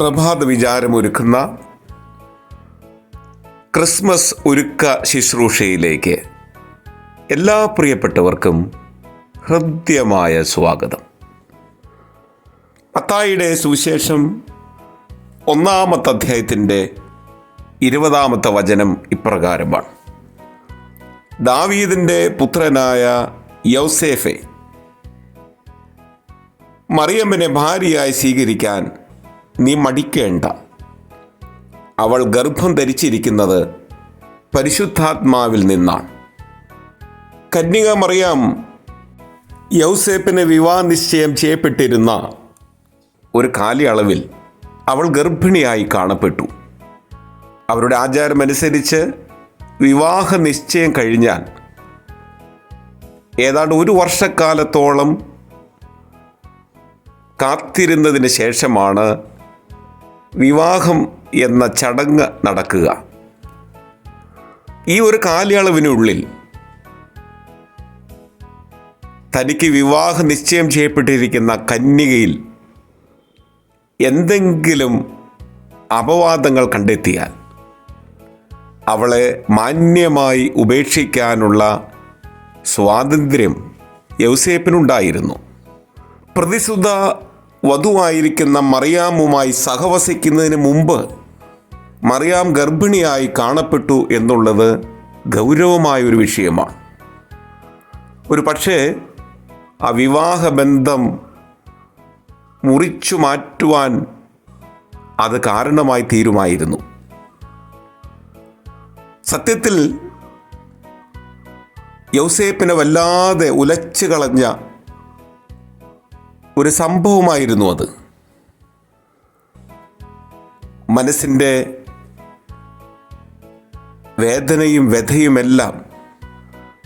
പ്രഭാത വിചാരമൊരുക്കുന്ന ക്രിസ്മസ് ഒരുക്ക ശുശ്രൂഷയിലേക്ക് എല്ലാ പ്രിയപ്പെട്ടവർക്കും ഹൃദ്യമായ സ്വാഗതം. മത്തായിയുടെ സുവിശേഷം ഒന്നാമത്തെ അധ്യായത്തിന്റെ ഇരുപതാമത്തെ വചനം ഇപ്രകാരമാണ്. ദാവീദിന്റെ പുത്രനായ യൗസേഫെ മറിയമ്മിനെ ഭാര്യയായി സ്വീകരിക്കാൻ നീ മടിക്കേണ്ട. അവൾ ഗർഭം ധരിച്ചിരിക്കുന്നത് പരിശുദ്ധാത്മാവിൽ നിന്നാണ്. കന്യക മറിയാം യൗസേപ്പിന് വിവാഹ നിശ്ചയം ചെയ്യപ്പെട്ടിരുന്ന ഒരു കാലയളവിൽ അവൾ ഗർഭിണിയായി കാണപ്പെട്ടു. അവരുടെ ആചാരമനുസരിച്ച് വിവാഹ നിശ്ചയം കഴിഞ്ഞാൽ ഏതാണ്ട് ഒരു വർഷക്കാലത്തോളം കാത്തിരുന്നതിന് ശേഷമാണ് വിവാഹം എന്ന ചടങ്ങ് നടക്കുക. ഈ ഒരു കാലയളവിനുള്ളിൽ തനിക്ക് വിവാഹ നിശ്ചയം ചെയ്യപ്പെട്ടിരിക്കുന്ന കന്യകയിൽ എന്തെങ്കിലും അപവാദങ്ങൾ കണ്ടെത്തിയാൽ അവളെ മാന്യമായി ഉപേക്ഷിക്കാനുള്ള സ്വാതന്ത്ര്യം യൗസേപ്പിനുണ്ടായിരുന്നു. പ്രതിസുദ്ധ വധുവായിരിക്കുന്ന മറിയാമുമായി സഹവസിക്കുന്നതിന് മുമ്പ് മറിയാം ഗർഭിണിയായി കാണപ്പെട്ടു എന്നുള്ളത് ഗൗരവമായ ഒരു വിഷയമാണ്. ഒരു പക്ഷേ ആ വിവാഹബന്ധം മുറിച്ചു മാറ്റുവാൻ അത് കാരണമായി തീരുമായിരുന്നു. സത്യത്തിൽ യൗസേപ്പിനെ വല്ലാതെ ഉലച്ചു കളഞ്ഞ ഒരു സംഭവമായിരുന്നു അത്. മനസ്സിന്റെ വേദനയും വ്യഥയുമെല്ലാം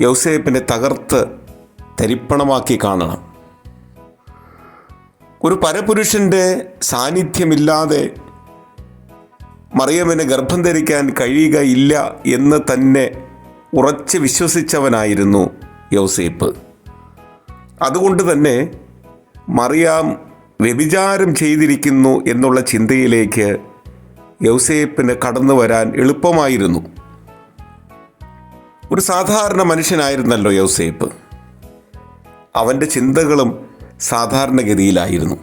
യൗസേപ്പിനെ തകർത്ത് തരിപ്പണമാക്കി കാണണം. ഒരു പരപുരുഷന്റെ സാന്നിധ്യമില്ലാതെ മറിയമ്മിനെ ഗർഭം ധരിക്കാൻ കഴിയുകയില്ല എന്ന് തന്നെ ഉറച്ച് വിശ്വസിച്ചവനായിരുന്നു യൗസേപ്പ്. അതുകൊണ്ട് തന്നെ മറിയാം വ്യഭിചാരം ചെയ്തിരിക്കുന്നു എന്നുള്ള ചിന്തയിലേക്ക് യൗസേപ്പിന് കടന്നു വരാൻ എളുപ്പമായിരുന്നു. ഒരു സാധാരണ മനുഷ്യനായിരുന്നല്ലോ യൗസേപ്പ്. അവന്റെ ചിന്തകളും സാധാരണഗതിയിലായിരുന്നു.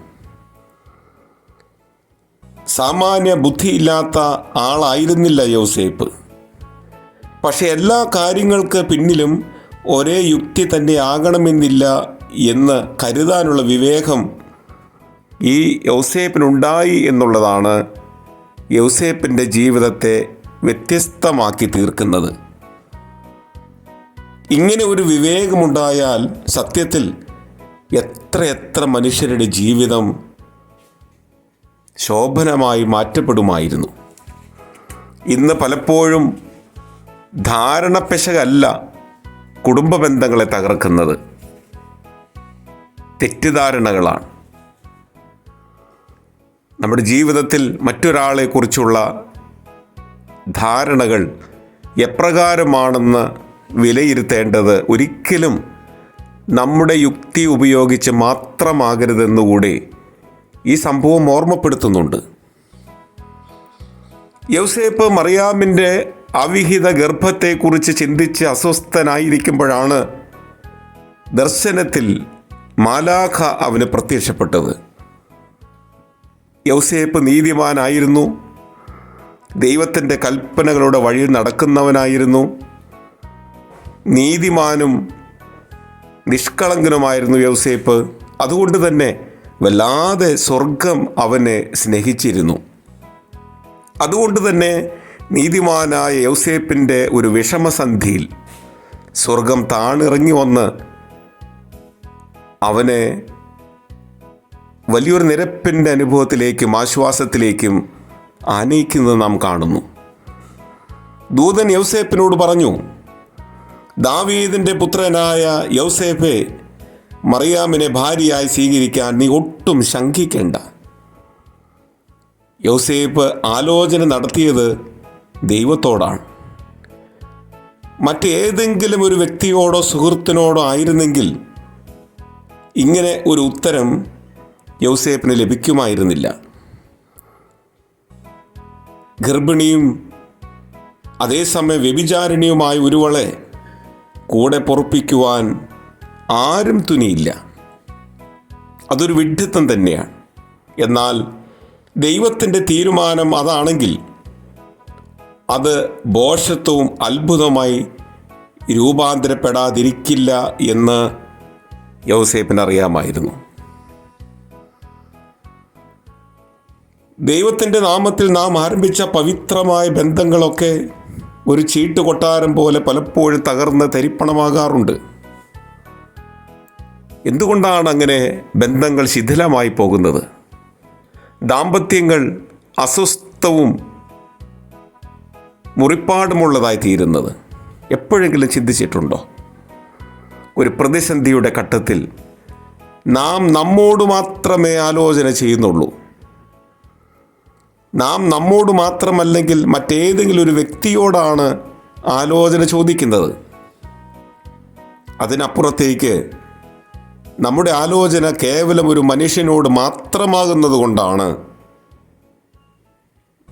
സാമാന്യ ബുദ്ധിയില്ലാത്ത ആളായിരുന്നില്ല യൗസേപ്പ്. പക്ഷെ എല്ലാ കാര്യങ്ങൾക്ക് പിന്നിലും ഒരേ യുക്തി തന്നെ ആകണമെന്നില്ല എന്ന് കരുതാനുള്ള വിവേകം ഈ യൗസേപ്പിനുണ്ടായി എന്നുള്ളതാണ് യൗസേപ്പിന്റെ ജീവിതത്തെ വ്യത്യസ്തമാക്കി തീർക്കുന്നത്. ഇങ്ങനെ ഒരു വിവേകമുണ്ടായാൽ സത്യത്തിൽ എത്രയെത്ര എത്ര മനുഷ്യരുടെ ജീവിതം ശോഭനമായി മാറ്റപ്പെടുമായിരുന്നു. ഇന്ന് പലപ്പോഴും ധാരണപ്പെശകല്ല കുടുംബ ബന്ധങ്ങളെ തകർക്കുന്നത്. തെറ്റിദ്ധാരണകളാണ്. നമ്മുടെ ജീവിതത്തിൽ മറ്റൊരാളെക്കുറിച്ചുള്ള ധാരണകൾ എപ്രകാരമാണെന്ന് വിലയിരുത്തേണ്ടത് ഒരിക്കലും നമ്മുടെ യുക്തി ഉപയോഗിച്ച് മാത്രമാകരുതെന്നുകൂടി ഈ സംഭവം ഓർമ്മപ്പെടുത്തുന്നുണ്ട്. യൗസേപ്പ് മറിയാമിന്റെ അവിഹിത ഗർഭത്തെക്കുറിച്ച് ചിന്തിച്ച് അസ്വസ്ഥനായിരിക്കുമ്പോഴാണ് ദർശനത്തിൽ മാലാഖ അവന് പ്രത്യക്ഷപ്പെട്ടത്. യൗസേപ്പ് നീതിമാനായിരുന്നു. ദൈവത്തിന്റെ കൽപ്പനകളുടെ വഴിയിൽ നടക്കുന്നവനായിരുന്നു. നീതിമാനും നിഷ്കളങ്കനുമായിരുന്നു യൗസേപ്പ്. അതുകൊണ്ട് തന്നെ വല്ലാതെ സ്വർഗം അവനെ സ്നേഹിച്ചിരുന്നു. അതുകൊണ്ട് തന്നെ നീതിമാനായ യൗസേപ്പിന്റെ ഒരു വിഷമസന്ധിയിൽ സ്വർഗം താണിറങ്ങി വന്ന് അവനെ വലിയൊരു നിരപ്പിന്റെ അനുഭവത്തിലേക്കും ആശ്വാസത്തിലേക്കും ആനയിക്കുന്നത് നാം കാണുന്നു. ദൂതൻ യൗസേപ്പിനോട് പറഞ്ഞു ദാവീദിന്റെ പുത്രനായ യൗസേപ്പെ മറിയാമിനെ ഭാര്യയായി സ്വീകരിക്കാൻ നീ ഒട്ടും ശങ്കിക്കേണ്ട. യൗസേപ്പ് ആലോചന നടത്തിയത് ദൈവത്തോടാണ്. മറ്റേതെങ്കിലും ഒരു വ്യക്തിയോടോ സുഹൃത്തിനോടോ ആയിരുന്നെങ്കിൽ ഇങ്ങനെ ഒരു ഉത്തരം യൗസേപ്പിന് ലഭിക്കുമായിരുന്നില്ല. ഗർഭിണിയും അതേസമയം വ്യഭിചാരിണിയുമായ ഒരുവളെ കൂടെ പൊറപ്പിക്കുവാൻ ആരും തുനിയില്ല. അതൊരു വിഡ്ഢിത്തം തന്നെയാണ്. എന്നാൽ ദൈവത്തിന്റെ തീരുമാനം അതാണെങ്കിൽ അത് ബോഷത്വവും അത്ഭുതമായി രൂപാന്തരപ്പെടാതിരിക്കില്ല എന്ന് യൗസേപ്പിന് അറിയാമായിരുന്നു. ദൈവത്തിന്റെ നാമത്തിൽ നാം ആരംഭിച്ച പവിത്രമായ ബന്ധങ്ങളൊക്കെ ഒരു ചീട്ട് കൊട്ടാരം പോലെ പലപ്പോഴും തകർന്ന് തരിപ്പണമാകാറുണ്ട്. എന്തുകൊണ്ടാണ് അങ്ങനെ ബന്ധങ്ങൾ ശിഥിലമായി പോകുന്നത്? ദാമ്പത്യങ്ങൾ അസ്വസ്ഥവും മുറിപ്പാടുമുള്ളതായി തീരുന്നത് എപ്പോഴെങ്കിലും ചിന്തിച്ചിട്ടുണ്ടോ? ഒരു പ്രതിസന്ധിയുടെ ഘട്ടത്തിൽ നാം നമ്മോട് മാത്രമേ ആലോചന ചെയ്യുന്നുള്ളൂ. നാം നമ്മോട് മാത്രമല്ലെങ്കിൽ മറ്റേതെങ്കിലും ഒരു വ്യക്തിയോടാണ് ആലോചന ചോദിക്കുന്നത്. അതിനപ്പുറത്തേക്ക് നമ്മുടെ ആലോചന കേവലം ഒരു മനുഷ്യനോട് മാത്രമാകുന്നത് കൊണ്ടാണ്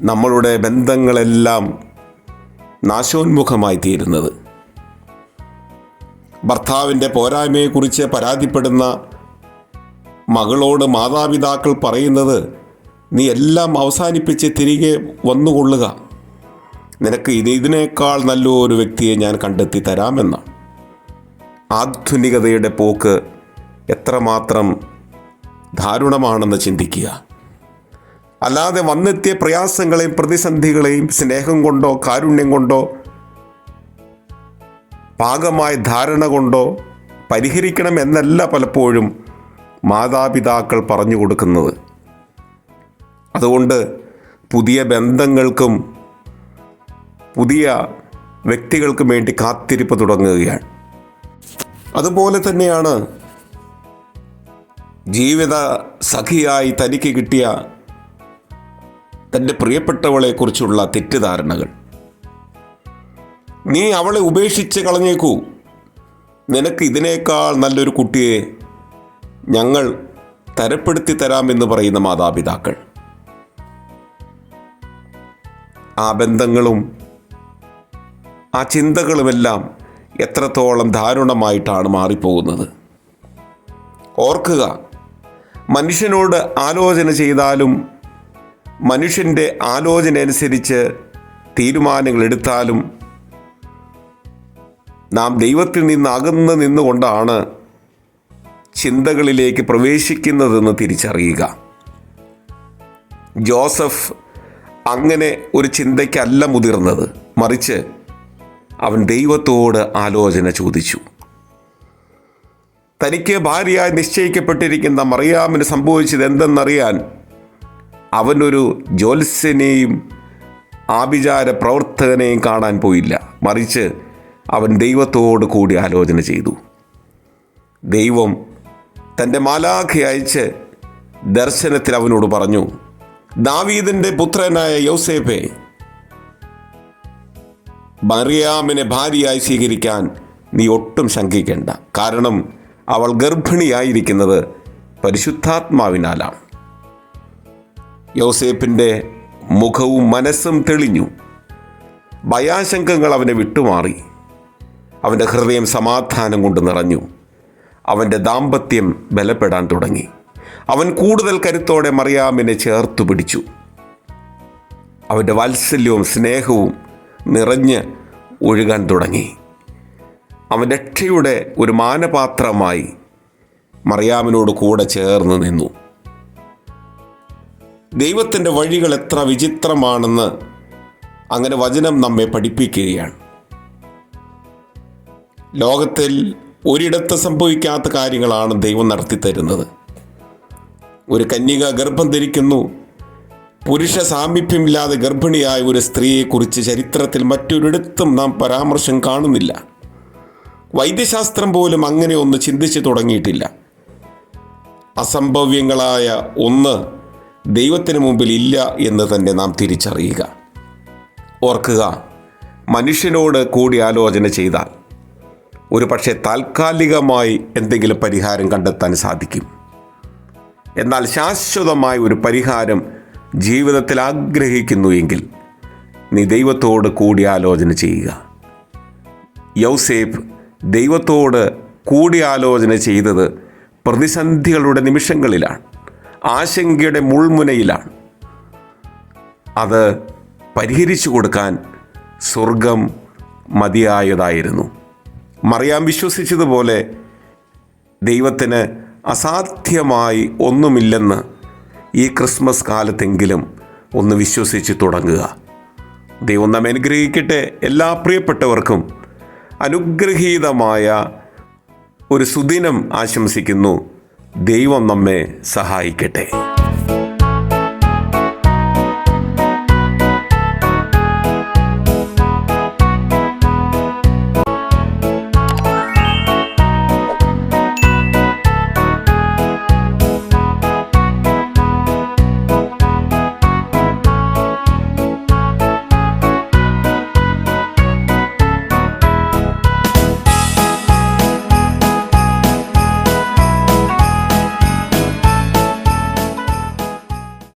നമ്മളുടെ ബന്ധങ്ങളെല്ലാം നാശോന്മുഖമായി തീരുന്നത് ഭർത്താവിന്റെ പോരായ്മയെക്കുറിച്ച് പരാതിപ്പെടുന്ന മകളോട് മാതാപിതാക്കൾ പറയുന്നത് നീ എല്ലാം അവസാനിപ്പിച്ച് തിരികെ വന്നുകൊള്ളുക. നിനക്ക് ഇത് ഇതിനേക്കാൾ നല്ലൊരു വ്യക്തിയെ ഞാൻ കണ്ടെത്തി തരാമെന്നാണ് ആധുനികതയുടെ പോക്ക് എത്രമാത്രം ദാരുണമാണെന്ന് ചിന്തിക്കുക. അല്ലാതെ വന്നെത്തിയ പ്രയാസങ്ങളെയും പ്രതിസന്ധികളെയും സ്നേഹം കൊണ്ടോ കാരുണ്യം കൊണ്ടോ പാകമായ ധാരണ കൊണ്ടോ പരിഹരിക്കണം എന്നല്ല പലപ്പോഴും മാതാപിതാക്കൾ പറഞ്ഞു കൊടുക്കുന്നത്. അതുകൊണ്ട് പുതിയ ബന്ധങ്ങൾക്കും പുതിയ വ്യക്തികൾക്കും വേണ്ടി കാത്തിരിപ്പ് തുടങ്ങുകയാണ്. അതുപോലെ തന്നെയാണ് ജീവിത സഖിയായി തനിക്ക് കിട്ടിയ തന്റെ പ്രിയപ്പെട്ടവളെക്കുറിച്ചുള്ള തെറ്റിദ്ധാരണകൾ. നീ അവളെ ഉപേക്ഷിച്ച് കളഞ്ഞേക്കൂ. നിനക്ക് ഇതിനേക്കാൾ നല്ലൊരു കുട്ടിയെ ഞങ്ങൾ തരപ്പെടുത്തി തരാമെന്ന് പറയുന്ന മാതാപിതാക്കൾ. ആ ബന്ധങ്ങളും ആ ചിന്തകളുമെല്ലാം എത്രത്തോളം ദാരുണമായിട്ടാണ് മാറിപ്പോകുന്നത്. ഓർക്കുക മനുഷ്യനോട് ആലോചന ചെയ്താലും മനുഷ്യന്റെ ആലോചന അനുസരിച്ച് തീരുമാനങ്ങൾ എടുത്താലും നാം ദൈവത്തിൽ നിന്ന് അകന്ന് നിന്നുകൊണ്ടാണ് ചിന്തകളിലേക്ക് പ്രവേശിക്കുന്നതെന്ന് തിരിച്ചറിയുക. ജോസഫ് അങ്ങനെ ഒരു ചിന്തയ്ക്കല്ല മുതിർന്നത്. മറിച്ച് അവൻ ദൈവത്തോട് ആലോചന ചോദിച്ചു. തനിക്ക് ഭാര്യയായി നിശ്ചയിക്കപ്പെട്ടിരിക്കുന്ന മറിയാമിന് സംഭവിച്ചത് എന്തെന്നറിയാൻ അവനൊരു ജോത്സ്യനെയും ആഭിചാര പ്രവർത്തകനെയും കാണാൻ പോയില്ല. മറിച്ച് അവൻ ദൈവത്തോട് കൂടി ആലോചന ചെയ്തു. ദൈവം തന്റെ മാലാഖ അയച്ച് ദർശനത്തിൽ അവനോട് പറഞ്ഞു ദാവീദിന്റെ പുത്രനായ യൗസേപ്പെ മറിയാമിനെ ഭാര്യയായി സ്വീകരിക്കാൻ നീ ഒട്ടും ശങ്കിക്കേണ്ട. കാരണം അവൾ ഗർഭിണിയായിരിക്കുന്നത് പരിശുദ്ധാത്മാവിനാലാണ്. യോസേപ്പിന്റെ മുഖവും മനസ്സും തെളിഞ്ഞു. ഭയാശങ്കങ്ങൾ അവനെ വിട്ടുമാറി. അവന്റെ ഹൃദയം സമാധാനം കൊണ്ട് നിറഞ്ഞു. അവന്റെ ദാമ്പത്യം ബലപ്പെടാൻ തുടങ്ങി. അവൻ കൂടുതൽ കരുത്തോടെ മറിയാമിനെ ചേർത്തു പിടിച്ചു. അവന്റെ വാത്സല്യവും സ്നേഹവും നിറഞ്ഞ് ഒഴുകാൻ തുടങ്ങി. അവൻ രക്ഷയുടെ ഒരു മാനപാത്രമായി മറിയാമിനോട് കൂടെ ചേർന്ന് നിന്നു. ദൈവത്തിന്റെ വഴികൾ എത്ര വിചിത്രമാണെന്ന് അങ്ങനെ വചനം നമ്മെ പഠിപ്പിക്കുകയാണ്. ലോകത്തിൽ ഒരിടത്ത് സംഭവിക്കാത്ത കാര്യങ്ങളാണ് ദൈവം നടത്തി തരുന്നത് ഒരു കന്യക ഗർഭം ധരിക്കുന്നു. പുരുഷ സാമീപ്യമില്ലാതെ ഗർഭിണിയായ ഒരു സ്ത്രീയെക്കുറിച്ച് ചരിത്രത്തിൽ മറ്റൊരിടത്തും നാം പരാമർശം കാണുന്നില്ല. വൈദ്യശാസ്ത്രം പോലും അങ്ങനെ ഒന്ന് ചിന്തിച്ചു തുടങ്ങിയിട്ടില്ല. അസംഭവ്യങ്ങളായ ഒന്ന് ദൈവത്തിന് മുമ്പിൽ ഇല്ല എന്ന് തന്നെ നാം തിരിച്ചറിയുക. ഓർക്കുക മനുഷ്യനോട് കൂടി ആലോചന ചെയ്താൽ ഒരു പക്ഷേ താൽക്കാലികമായി എന്തെങ്കിലും പരിഹാരം കണ്ടെത്താൻ സാധിക്കും. എന്നാൽ ശാശ്വതമായ ഒരു പരിഹാരം ജീവിതത്തിൽ ആഗ്രഹിക്കുന്നു എങ്കിൽ നീ ദൈവത്തോട് കൂടിയാലോചന ചെയ്യുക. യൗസേഫ് ദൈവത്തോട് കൂടിയാലോചന ചെയ്തത് പ്രതിസന്ധികളുടെ നിമിഷങ്ങളിലാണ് ആശങ്കയുടെ മുൾമുനയിലാണ്. അത് പരിഹരിച്ചു കൊടുക്കാൻ സ്വർഗം മതിയായതായിരുന്നു. മറിയാം വിശ്വസിച്ചതുപോലെ ദൈവത്തിന് അസാധ്യമായി ഒന്നുമില്ലെന്ന് ഈ ക്രിസ്മസ് കാലത്തെങ്കിലും ഒന്ന് വിശ്വസിച്ച് തുടങ്ങുക. ദൈവം നാം അനുഗ്രഹിക്കട്ടെ. എല്ലാ പ്രിയപ്പെട്ടവർക്കും അനുഗ്രഹീതമായ ഒരു സുദിനം ആശംസിക്കുന്നു. ദൈവം നമ്മെ സഹായിക്കട്ടെ.